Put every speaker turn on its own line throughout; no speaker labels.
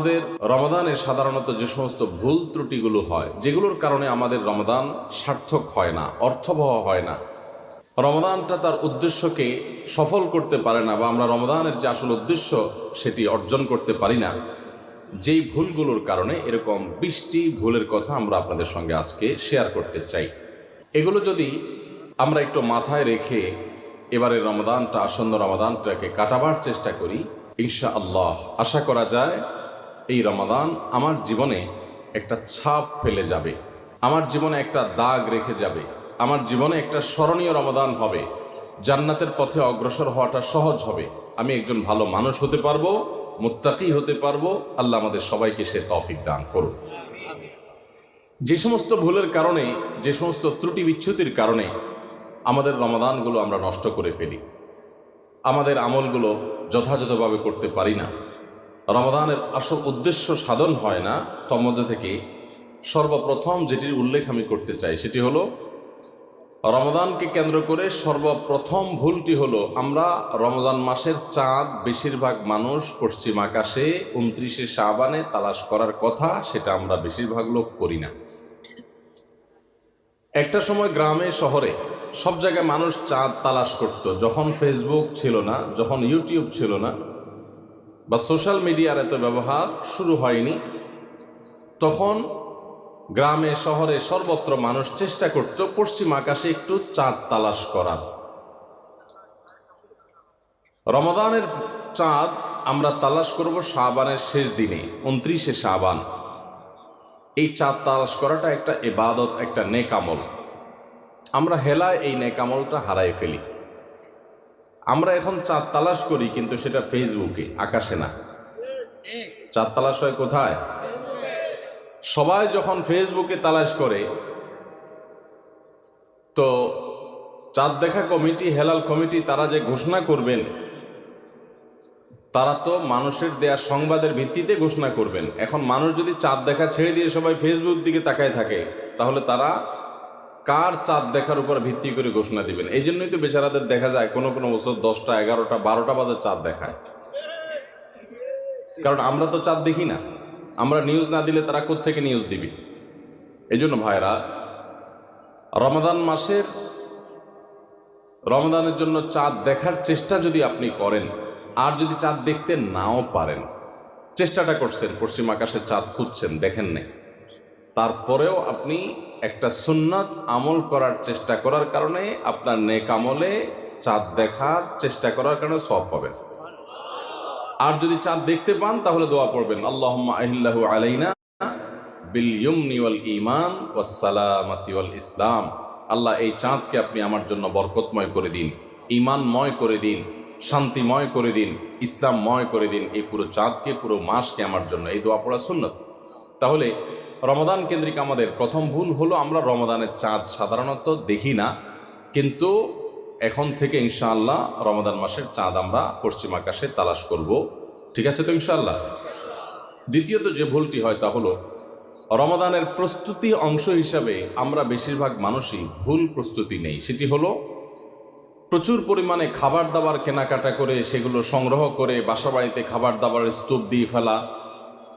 আমাদের রমাদানে সাধারণত যে সমস্ত ভুল ত্রুটিগুলো হয়, যেগুলোর কারণে আমাদের রমাদান সার্থক হয় না, অর্থবহ হয় না। রমাদানটা তার উদ্দেশ্যকে সফল করতে পারে না বা আমরা রমাদানের যে আসল উদ্দেশ্য সেটি অর্জন করতে পারি না। যেই ভুলগুলোর কারণে এরকম বিশটি ভুলের কথা আমরা আপনাদের সঙ্গে আজকে শেয়ার করতে চাই। এগুলো যদি আমরা একটু মাথায় রেখে এবারে রমাদানটা, আসন্ন রমাদানটাকে কাটাবার চেষ্টা করি ইনশা আল্লাহ আশা করা যায় এই রমাদান আমার জীবনে একটা ছাপ ফেলে যাবে। আমার জীবনে একটা দাগ রেখে যাবে। আমার জীবনে একটা স্মরণীয় রমাদান হবে। জান্নাতের পথে অগ্রসর হওয়াটা সহজ হবে। আমি একজন ভালো মানুষ হতে পারব, মুত্তাকি হতে পারব। আল্লাহ আমাদের সবাইকে সে তফিক দান করুন। যে সমস্ত ভুলের কারণে, যে সমস্ত ত্রুটি বিচ্ছুতির কারণে আমাদের রমাদানগুলো আমরা নষ্ট করে ফেলি। আমাদের আমলগুলো যথাযথভাবে করতে পারি না। রমাদানের আসল উদ্দেশ্য সাধন হয় না, তোর মধ্যে থেকে সর্বপ্রথম যেটির উল্লেখ আমি করতে চাই সেটি হলো রমাদানকে কেন্দ্র করে সর্বপ্রথম ভুলটি হলো, আমরা রমজান মাসের চাঁদ বেশিরভাগ মানুষ পশ্চিম আকাশে, উনত্রিশে শাবানে তালাশ করার কথা সেটা আমরা বেশিরভাগ লোক করি না। একটা সময় গ্রামে, শহরে সব জায়গায় মানুষ চাঁদ তালাশ করত, যখন ফেসবুক ছিল না, যখন ইউটিউব ছিল না বা সোশ্যাল মিডিয়ার এত ব্যবহার শুরু হয়নি, তখন গ্রামে, শহরে সর্বত্র মানুষ চেষ্টা করত পশ্চিম আকাশে একটু চাঁদ তালাশ করার। রমাদানের চাঁদ আমরা তালাশ করব শাবানের শেষ দিনে, উনত্রিশে শাবান। এই চাঁদ তালাশ করাটা একটা এবাদত, একটা নেকামল আমরা হেলায় এই নেকামলটা হারাই ফেলি। আমরা এখন চাঁদ তালাশ করি, কিন্তু সেটা ফেসবুকে, আকাশে না। চাঁদ তালাশ হয় কোথায়? সবাই যখন ফেসবুকে তালাশ করে, তো চাঁদ দেখা কমিটি, হেলাল কমিটি, তারা যে ঘোষণা করবেন, তারা তো মানুষের দেয়া সংবাদের ভিত্তিতে ঘোষণা করবেন। এখন মানুষ যদি চাঁদ দেখা ছেড়ে দিয়ে সবাই ফেসবুক দিকে তাকায় থাকে, তাহলে তারা কার চাঁদ দেখার উপর ভিত্তি করে ঘোষণা দিবেন? এই জন্যই তো বেচারাদের দেখা যায় কোনো কোনো বছর দশটা, এগারোটা, বারোটা বাজে চাঁদ দেখায়। কারণ আমরা তো চাঁদ দেখি না। আমরা নিউজ না দিলে তারা কোত্থেকে নিউজ দিবি? এই জন্য ভাইরা, রমাদান মাসের, রমাদানের জন্য চাঁদ দেখার চেষ্টা যদি আপনি করেন, আর যদি চাঁদ দেখতে নাও পারেন, চেষ্টাটা করছেন, পশ্চিম আকাশে চাঁদ খুঁজছেন, দেখেন নাই। তারপরেও আপনি একটা সুন্নত আমল করার চেষ্টা করার কারণে আপনার নেক আমলে চাঁদ দেখার চেষ্টা করার কারণে সব পাবেন। আর যদি চাঁদ দেখতে পান, তাহলে দোয়া পড়বেন। আল্লাহ আহিল্লাহ আলাইনা বিল ইমান ওয়াসালামাতি ওয়াল ইসলাম। আল্লাহ, এই চাঁদকে আপনি আমার জন্য বরকতময় করে দিন ইমানময় করে দিন, শান্তিময় করে দিন, ইসলামময় করে দিন। এই পুরো চাঁদকে, পুরো মাসকে আমার জন্য এই দোয়া পড়া সুন্নত। তাহলে রমাদান কেন্দ্রিক আমাদের প্রথম ভুল হলো, আমরা রমাদানের চাঁদ সাধারণত দেখি না, কিন্তু এখন থেকে ইনশাআল্লাহ রমাদান মাসের চাঁদ আমরা পশ্চিম আকাশে তালাশ করব। ঠিক আছে তো ইনশাআল্লাহ? দ্বিতীয়ত যে ভুলটি হয় তা হলো, রমাদানের প্রস্তুতি অংশ হিসাবে আমরা বেশিরভাগ মানুষই ভুল প্রস্তুতি নেই। সেটি হলো, প্রচুর পরিমাণে খাবার দাবার কেনাকাটা করে সেগুলো সংগ্রহ করে বাসাবাড়িতে খাবার দাবার স্তূপ দিয়ে ফেলা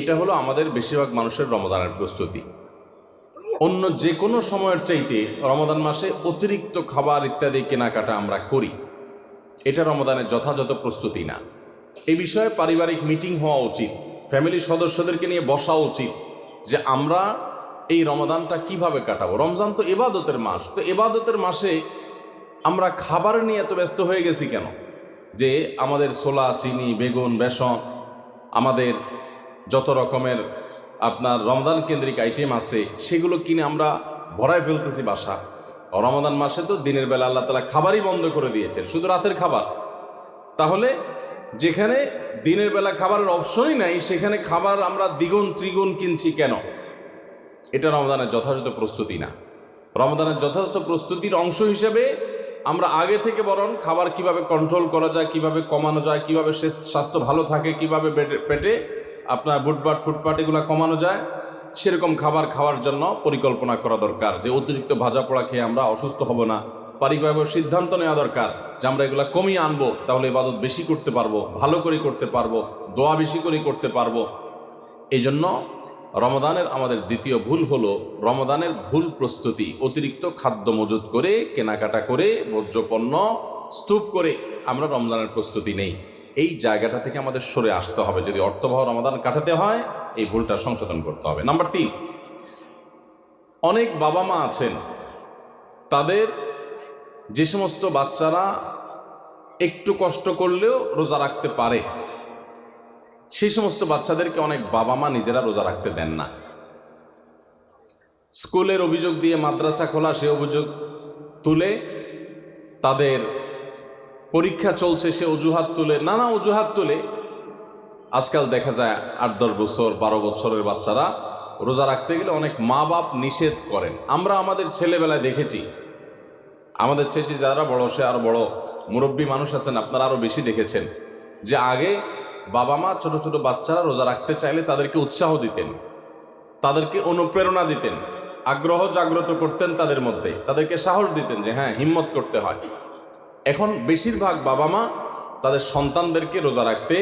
এটা হলো আমাদের বেশিরভাগ মানুষের রমদানের প্রস্তুতি। অন্য যে কোনো সময়ের চাইতে রমাদান মাসে অতিরিক্ত খাবার ইত্যাদি কেনাকাটা আমরা করি। এটা রমদানের যথাযথ প্রস্তুতি না। এই বিষয়ে পারিবারিক মিটিং হওয়া উচিত, ফ্যামিলির সদস্যদেরকে নিয়ে বসা উচিত যে আমরা এই রমাদানটা কীভাবে কাটাবো। রমজান তো এবাদতের মাস, তো এবাদতের মাসে আমরা খাবার নিয়ে এত ব্যস্ত হয়ে গেছি কেন? যে আমাদের ছোলা, চিনি, বেগুন, বেসন, আমাদের যত রকমের আপনার রমদান কেন্দ্রিক আইটেম আছে, সেগুলো কিনে আমরা ভরায় ফেলতেছি বাসা। রমাদান মাসে তো দিনের বেলা আল্লাহ তালা খাবারই বন্ধ করে দিয়েছেন, শুধু রাতের খাবার। তাহলে যেখানে দিনের বেলা খাবারের অপশনই নাই, সেখানে খাবার আমরা দ্বিগুণ, ত্রিগুণ কিনছি কেন? এটা রমদানের যথাযথ প্রস্তুতি না। রমদানের যথাযথ প্রস্তুতির অংশ হিসেবে আমরা আগে থেকে বরং খাবার কীভাবে কন্ট্রোল করা যায়, কীভাবে কমানো যায়, কীভাবে স্বাস্থ্য ভালো থাকে, কীভাবে পেটে আপনার বুটবাট ফুটপাট এগুলো কমানো যায়, সেরকম খাবার খাওয়ার জন্য পরিকল্পনা করা দরকার। যে অতিরিক্ত ভাজা পোড়া খেয়ে আমরা অসুস্থ হব না, পারিবারিক সিদ্ধান্ত নেওয়া দরকার। যে আমরা এগুলো কমিয়ে আনব, তাহলে ইবাদত বেশি করতে পারব, ভালো করে করতে পারব, দোয়া বেশি করে করতে পারব। এই জন্য রমদানের আমাদের দ্বিতীয় ভুল হলো রমদানের ভুল প্রস্তুতি, অতিরিক্ত খাদ্য মজুত করে, কেনাকাটা করে বর্জ্যপণ্য স্তূপ করে আমরা রমজানের প্রস্তুতি নেই। এই জায়গাটা থেকে আমাদের সরে আসতে হবে। যদি অর্থবহ রমাদান কাটাতে হয়, এই ভুলটা সংশোধন করতে হবে। নাম্বার তিন, অনেক বাবা মা আছেন, তাদের যে সমস্ত বাচ্চারা একটু কষ্ট করলেও রোজা রাখতে পারে, সেই সমস্ত বাচ্চাদেরকে অনেক বাবা মা নিজেরা রোজা রাখতে দেন না। স্কুলের অভিযোগ দিয়ে মাদ্রাসা খোলা, সে অভিযোগ তুলে তাদের পরীক্ষা চলছে, সে অজুহাত তুলে, নানা অজুহাত তুলে। আজকাল দেখা যায় আট, দশ বছর, বারো বছরের বাচ্চারা রোজা রাখতে গেলে অনেক মা বাপ নিষেধ করেন। আমরা আমাদের ছেলেবেলায় দেখেছি। আমাদের চেয়ে যারা বড়, সে আরও বড় মুরব্বী মানুষ আছেন, আপনারা আরও বেশি দেখেছেন যে আগে বাবা মা ছোট ছোট বাচ্চারা রোজা রাখতে চাইলে তাদেরকে উৎসাহ দিতেন, তাদেরকে অনুপ্রেরণা দিতেন, আগ্রহ জাগ্রত করতেন তাদের মধ্যে, তাদেরকে সাহস দিতেন যে হ্যাঁ হিম্মত করতে হয়। এখন বেশিরভাগ বাবা মা তাদের সন্তানদেরকে রোজা রাখতে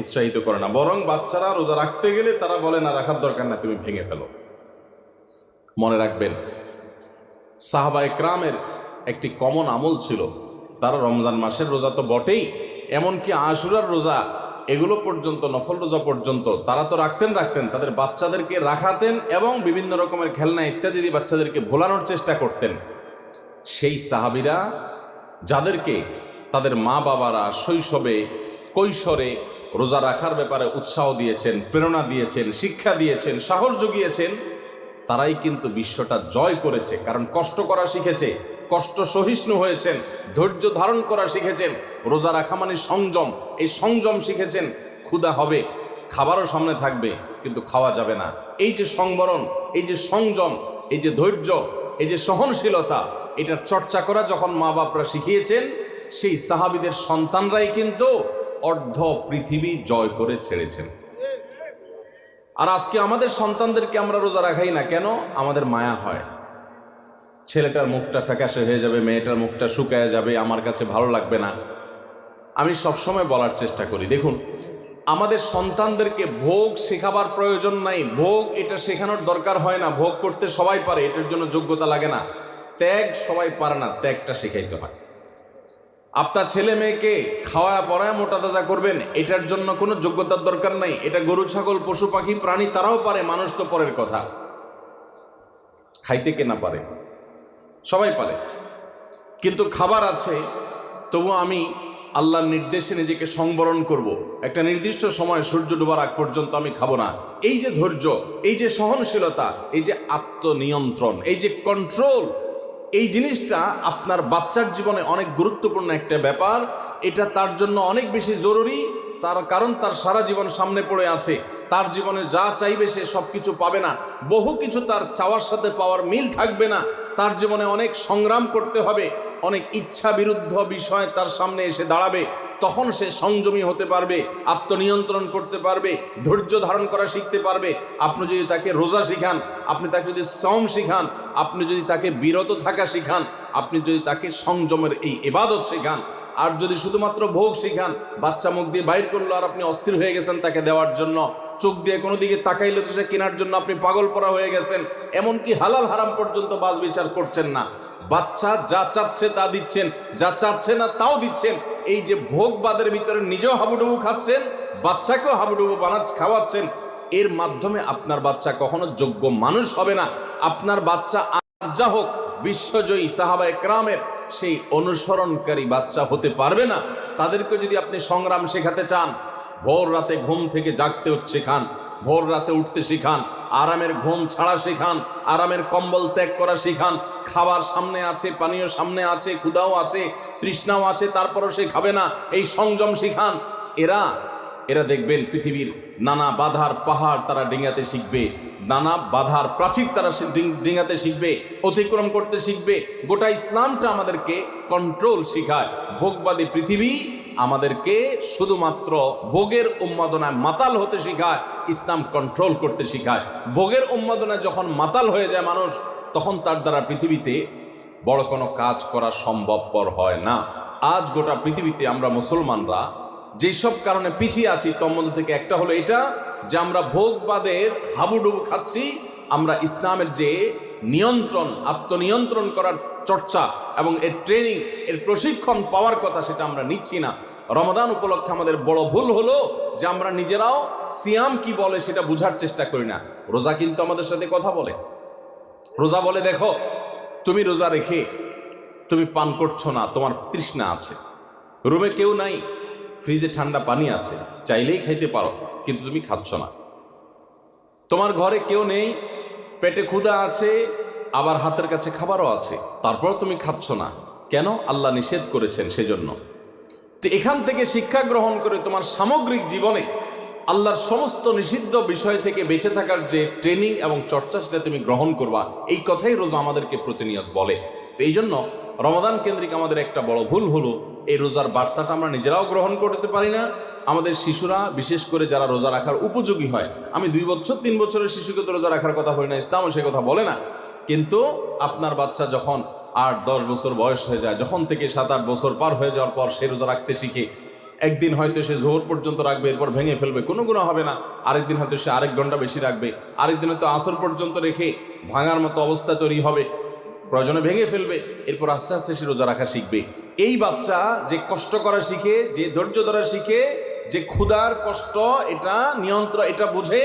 উৎসাহিত করে না। বরং বাচ্চারা রোজা রাখতে গেলে তারা বলে, না, রাখার দরকার না, তুমি ভেঙে ফেলো। মনে রাখবেন, সাহাবা একরামের একটি কমন আমল ছিল। তারা রমজান মাসের রোজা তো বটেই, এমনকি আশুরার রোজা, এগুলো পর্যন্ত, নফল রোজা পর্যন্ত তারা তো রাখতেন রাখতেন। তাদের বাচ্চাদেরকে রাখাতেন এবং বিভিন্ন রকমের খেলনা ইত্যাদি বাচ্চাদেরকে ভোলানোর চেষ্টা করতেন। সেই সাহাবিরা যাদেরকে তাদের মা বাবারা শৈশবে, কৈশোরে রোজা রাখার ব্যাপারে উৎসাহ দিয়েছেন, প্রেরণা দিয়েছেন, শিক্ষা দিয়েছেন, সাহস জুগিয়েছেন, তারাই কিন্তু বিশ্বটা জয় করেছে। কারণ কষ্ট করা শিখেছে, কষ্ট সহিষ্ণু হয়েছেন, ধৈর্য ধারণ করা শিখেছেন, রোজা রাখা মানে সংযম। এই সংযম শিখেছেন, ক্ষুধা হবে, খাবারও সামনে থাকবে, কিন্তু খাওয়া যাবে না। এই যে সংবরণ, এই যে সংযম, এই যে ধৈর্য, এই যে সহনশীলতা এটার চর্চা করা যখন মা বাপরা শিখিয়েছেন, সেই সাহাবিদের সন্তানরাই কিন্তু অর্ধ পৃথিবী জয় করে ছেড়েছেন। আর আজকে আমাদের সন্তানদেরকে আমরা রোজা রাখাই না কেন? আমাদের মায়া হয়। ছেলেটার মুখটা ফ্যাকাশে হয়ে যাবে, মেয়েটার মুখটা শুকায় যাবে, আমার কাছে ভালো লাগবে না। আমি সবসময় বলার চেষ্টা করি, দেখুন, আমাদের সন্তানদেরকে ভোগ শেখাবার প্রয়োজন নাই, ভোগ এটা শেখানোর দরকার হয় না, ভোগ করতে সবাই পারে, এটার জন্য যোগ্যতা লাগে না। ত্যাগ সবাই পারে না, ত্যাগটা শেখাইতে হয়। আপনার ছেলে মেয়েকে খাওয়া পড়ায় মোটা তাজা করবেন, এটার জন্য কোনো যোগ্যতার দরকার নাই। এটা গরু, ছাগল, পশু, পাখি, প্রাণী, তারাও পারে, মানুষ তো পরের কথা। খাইতে কে না পারে? সবাই পারে। কিন্তু খাবার আছে, তবু আমি আল্লাহর নির্দেশে নিজেকে সংবরণ করব। একটা নির্দিষ্ট সময় সূর্য ডোবার আগ পর্যন্ত আমি খাব না। এই যে ধৈর্য, এই যে সহনশীলতা, এই যে আত্মনিয়ন্ত্রণ, এই যে কন্ট্রোল এই জিনিসটা আপনার বাচ্চার জীবনে অনেক গুরুত্বপূর্ণ একটা ব্যাপার। এটা তার জন্য অনেক বেশি জরুরি। তার কারণ তার সারা জীবন সামনে পড়ে আছে। তার জীবনে যা চাইবে সে সব কিছু পাবে না। বহু কিছু তার চাওয়ার সাথে পাওয়ার মিল থাকবে না। তার জীবনে অনেক সংগ্রাম করতে হবে। অনেক ইচ্ছা বিরুদ্ধ বিষয় তার সামনে এসে দাঁড়াবে। তখন সে সংযমী হতে পারবে, আত্মনিয়ন্ত্রণ করতে পারবে, ধৈর্য ধারণ করা শিখতে পারবে। আপনি যদি তাকে রোজা শিখান, আপনি তাকে যদি সম শিখান, আপনি যদি তাকে বিরত থাকা শিখান, আপনি যদি তাকে সংযমের এই এবাদত শেখান, আর যদি শুধুমাত্র ভোগ শিখান, বাচ্চা মুখ দিয়ে বাইর করল আর আপনি অস্থির হয়ে গেছেন তাকে দেওয়ার জন্য, চোখ দিয়ে কোনো দিকে তাকাইলে তো সে কেনার জন্য আপনি পাগল পরা হয়ে গেছেন, এমনকি হালাল হারাম পর্যন্ত বাজ বিচার করছেন না। বাচ্চা যা চাচ্ছে তা দিচ্ছেন, যা চাচ্ছে না তাও দিচ্ছেন এই যে ভোগবাদের ভিতরে নিজেও হাবুডুবু খাচ্ছেন, বাচ্চাকেও হাবুডুবু বানা, খাওয়াচ্ছেন, এর মাধ্যমে আপনার বাচ্চা কখনো যোগ্য মানুষ হবে না। আপনার বাচ্চা আর যা হোক, বিশ্বজয়ী সাহাবা একরামের সেই অনুসরণকারী বাচ্চা হতে পারবে না। তাদেরকে যদি আপনি সংগ্রাম শেখাতে চান, ভোর রাতে ঘুম থেকে জাগতে শেখান ভোর রাতে উঠতে শিখান, আরামের ঘুম ছাড়া শেখান, আরামের কম্বল ত্যাগ করা শিখান, খাবার সামনে আছে, পানীয় সামনে আছে ক্ষুদাও আছে, তৃষ্ণাও আছে, তারপরও সে খাবে না, এই সংযম শিখান। এরা এরা দেখবেন পৃথিবীর নানা বাধার পাহাড় তারা ডিঙাতে শিখবে, নানা বাধার প্রাচীর তারা ডিঙাতে শিখবে, অতিক্রম করতে শিখবে, গোটা ইসলামটা আমাদেরকে কন্ট্রোল শিখায়। ভোগবাদী পৃথিবী আমাদেরকে শুধুমাত্র ভোগের উন্মাদনায় মাতাল হতে শিখায়, ইসলাম কন্ট্রোল করতে শিখায়। ভোগের উন্মাদনায় যখন মাতাল হয়ে যায় মানুষ, তখন তার দ্বারা পৃথিবীতে বড় কোনো কাজ করা সম্ভবপর হয় না। আজ গোটা পৃথিবীতে আমরা মুসলমানরা যেসব কারণে পিছিয়ে আছি, তোর মধ্যে থেকে একটা হলো এটা যে আমরা ভোগবাদের হাবুডুবু খাচ্ছি, আমরা ইসলামের যে নিয়ন্ত্রণ, আত্মনিয়ন্ত্রণ করার চর্চা এবং এর ট্রেনিং এর প্রশিক্ষণ পাওয়ার কথা সেটা আমরা নিচ্ছি না। রমাদান উপলক্ষে আমাদের বড় ভুল হলো যে আমরা নিজেরাও সিয়াম কি বলে সেটা বোঝার চেষ্টা করি না। রোজা কিন্তু আমাদের সাথে কথা বলে। রোজা বলে, দেখো, তুমি রোজা রেখে তুমি পান করছ না, তোমার তৃষ্ণা আছে। রুমে কেউ নাই, ফ্রিজে ঠান্ডা পানি আছে, চাইলেই খাইতে পারো, কিন্তু তুমি খাচ্ছ না। তোমার ঘরে কেউ নেই, পেটে ক্ষুধা আছে আবার হাতের কাছে খাবারও আছে। তারপর তুমি খাচ্ছ না। কেন? আল্লাহ নিষেধ করেছেন সেজন্য। তো এখান থেকে শিক্ষা গ্রহণ করে তোমার সামগ্রিক জীবনে আল্লাহর সমস্ত নিষিদ্ধ বিষয় থেকে বেঁচে থাকার যে ট্রেনিং এবং চর্চা সেটা তুমি গ্রহণ করবা, এই কথাই রোজা আমাদেরকে প্রতিনিয়ত বলে। তো এই জন্য রমাদান কেন্দ্রিক আমাদের একটা বড় ভুল হলো, এই রোজার বার্তাটা আমরা নিজেরাও গ্রহণ করতে পারি না। আমাদের শিশুরা, বিশেষ করে যারা রোজা রাখার উপযোগী হয়, আমি দুই বছর, তিন বছরের শিশুকে তো রোজা রাখার কথা বলি না, ইসলামও সে কথা বলে না। কিন্তু আপনার বাচ্চা যখন আট, দশ বছর বয়স হয়ে যায়, যখন থেকে সাত, আট বছর পার হয়ে যাওয়ার পর সে রোজা রাখতে শিখে, একদিন হয়তো সে জোহর পর্যন্ত রাখবে, এরপর ভেঙে ফেলবে, কোনো গুণা হবে না। আরেকদিন হয়তো সে আরেক ঘণ্টা বেশি রাখবে আরেকদিন হয়তো আসর পর্যন্ত রেখে ভাঙার মতো অবস্থা তৈরি হবে, প্রয়োজনে ভেঙে ফেলবে, এরপর আস্তে আস্তে সে রোজা রাখা শিখবে। এই বাচ্চা যে কষ্ট করা শিখে, যে ধৈর্য ধরা শিখে, যে ক্ষুধার কষ্ট, এটা নিয়ন্ত্রণ, এটা বুঝে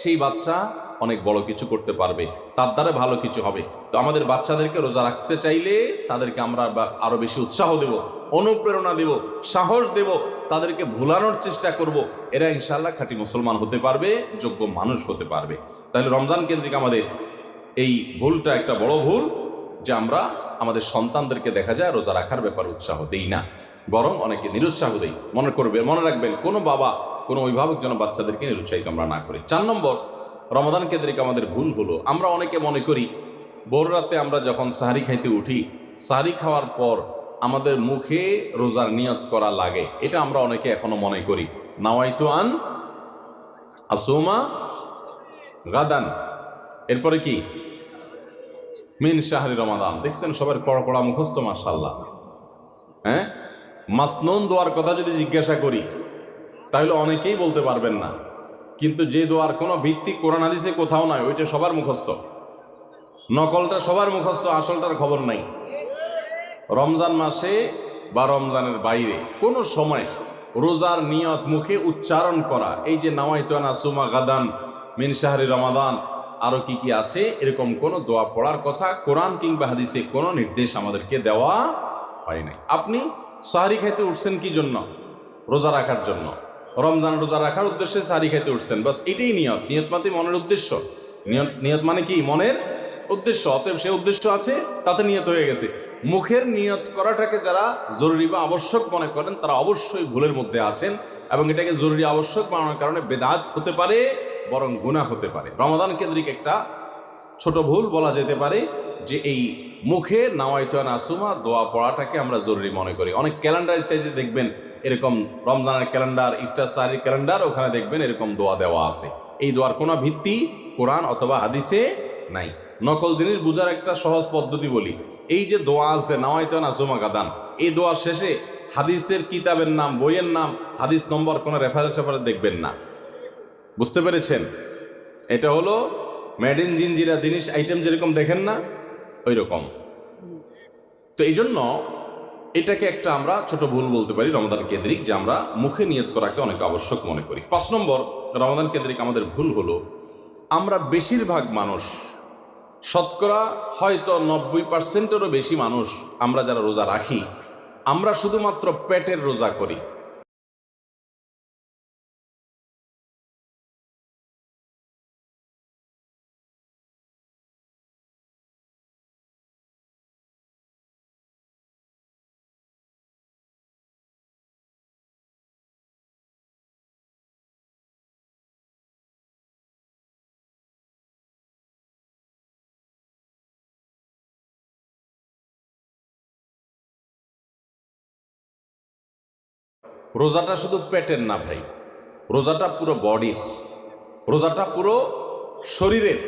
সেই বাচ্চা অনেক বড় কিছু করতে পারবে, তার দ্বারা ভালো কিছু হবে। তো আমাদের বাচ্চাদেরকে রোজা রাখতে চাইলে তাদেরকে আমরা বা- আরও বেশি উৎসাহ দেব, অনুপ্রেরণা দেব, সাহস দেব, তাদেরকে ভুলানোর চেষ্টা করব। এরা ইনশাল্লাহ খাঁটি মুসলমান হতে পারবে, যোগ্য মানুষ হতে পারবে। তাহলে রমজান কেন্দ্রিক আমাদের এই ভুলটা একটা বড় ভুল, যে আমরা আমাদের সন্তানদেরকে দেখা যায় রোজা রাখার ব্যাপারে উৎসাহ দেই না। বরং অনেকে নিরুৎসাহ দেই। মনে করবে, মনে রাখবেন, কোনো বাবা, কোনো অভিভাবক যেন বাচ্চাদেরকে নিরুৎসাহিত আমরা না করি। চার নম্বর রমাদান কেন্দ্রিক আমাদের ভুল হলো। আমরা অনেকে মনে করি, ভোর রাতে আমরা যখন সাহারি খাইতে উঠি, সাহারি খাওয়ার পর আমাদের মুখে রোজার নিয়ত করা লাগে। এটা আমরা অনেকে এখনও মনে করি। নাওয়াইতু আন আসুমা গাদান। এরপরে কি? মিন শাহরি রমাদান। দেখছেন সবার কড়া কড়া মুখস্থ মাসাল্লাহ হ্যাঁ? মাসনুন দোয়ার কথা যদি জিজ্ঞাসা করি, তাহলে অনেকেই বলতে পারবেন না। কিন্তু যে দোয়ার কোনো ভিত্তি কোরআন হাদিসে কোথাও নাই, ওইটা সবার মুখস্থ। নকলটা সবার মুখস্থ, আসলটার খবর নাই। রমজান মাসে বা রমজানের বাইরে কোনো সময় রোজার নিয়ত মুখে উচ্চারণ করা, এই যে নাওয়াইতানা সুমা গাদান মিন শাহরি রমাদান আরও কি কি আছে, এরকম কোনো দোয়া পড়ার কথা কোরআন কিংবা হাদিসে কোনো নির্দেশ আমাদেরকে দেওয়া হয় নাই। আপনি সাহারি খাইতে উঠছেন কি জন্য? রোজা রাখার জন্য। রমজান রোজা রাখার উদ্দেশ্যে সাহারি খাইতে উঠছেন। বাস এটাই নিয়ত। নিয়ত মানে মনের উদ্দেশ্য। নিয়ত নিয়ত মানে কি? মনের উদ্দেশ্য। অতএব সে উদ্দেশ্য আছে, তাতে নিয়ত হয়ে গেছে। মুখের নিয়ত করাটাকে যারা জরুরি বা আবশ্যক মনে করেন, তারা অবশ্যই ভুলের মধ্যে আছেন এবং এটাকে জরুরি আবশ্যক বানানোর কারণে বেদাত হতে পারে, বরং গুণা হতে পারে। রমাদান কেন্দ্রিক একটা ছোট ভুল বলা যেতে পারে যে এই মুখে নাওয়াইতান আসুমা দোয়া পড়াটাকে আমরা জরুরি মনে করি। অনেক ক্যালেন্ডার ইত্যাদি দেখবেন এরকম রমজানের ক্যালেন্ডার, ইফতার সারির ক্যালেন্ডার, ওখানে দেখবেন এরকম দোয়া দেওয়া আছে। এই দোয়ার কোনো ভিত্তি কোরআন অথবা হাদিসে নাই। নকল জিনিস বোঝার একটা সহজ পদ্ধতি বলি। এই যে দোয়া আছে, নাওয়াইতান আসুমা গাদান, এই দোয়ার শেষে হাদিসের কিতাবের নাম, বইয়ের নাম, হাদিস নম্বর কোনো রেফারেন্স রেফারেন্স দেখবেন না। বুঝতে পেরেছেন? এটা হলো মেড ইন জিনজিরা জিনিস আইটেম যেরকম দেখেন না ওই রকম তো এই জন্য এটাকে একটা আমরা ছোট ভুল বলতে পারি রমাদান কেন্দ্রিক, যে আমরা মুখে নিয়ত করাকে অনেক আবশ্যক মনে করি। পাঁচ নম্বর রমাদান কেন্দ্রিক আমাদের ভুল হলো, আমরা বেশিরভাগ মানুষ, শতকরা হয়তো নব্বই পার্সেন্টেরও বেশি মানুষ আমরা যারা রোজা রাখি, আমরা শুধুমাত্র পেটের রোজা করি। রোজাটা শুধু পেটের না ভাই রোজাটা পুরো বডির রোজাটা পুরো শরীরের।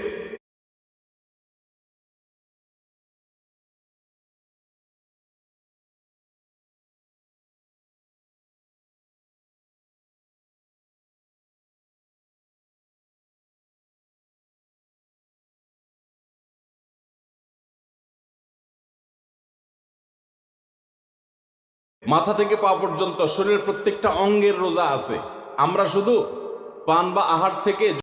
মাথা থেকে পা পর্যন্ত শরীরের প্রত্যেকটা অঙ্গের রোজা আছে। আমরা শুধু পান বা আহার থেকে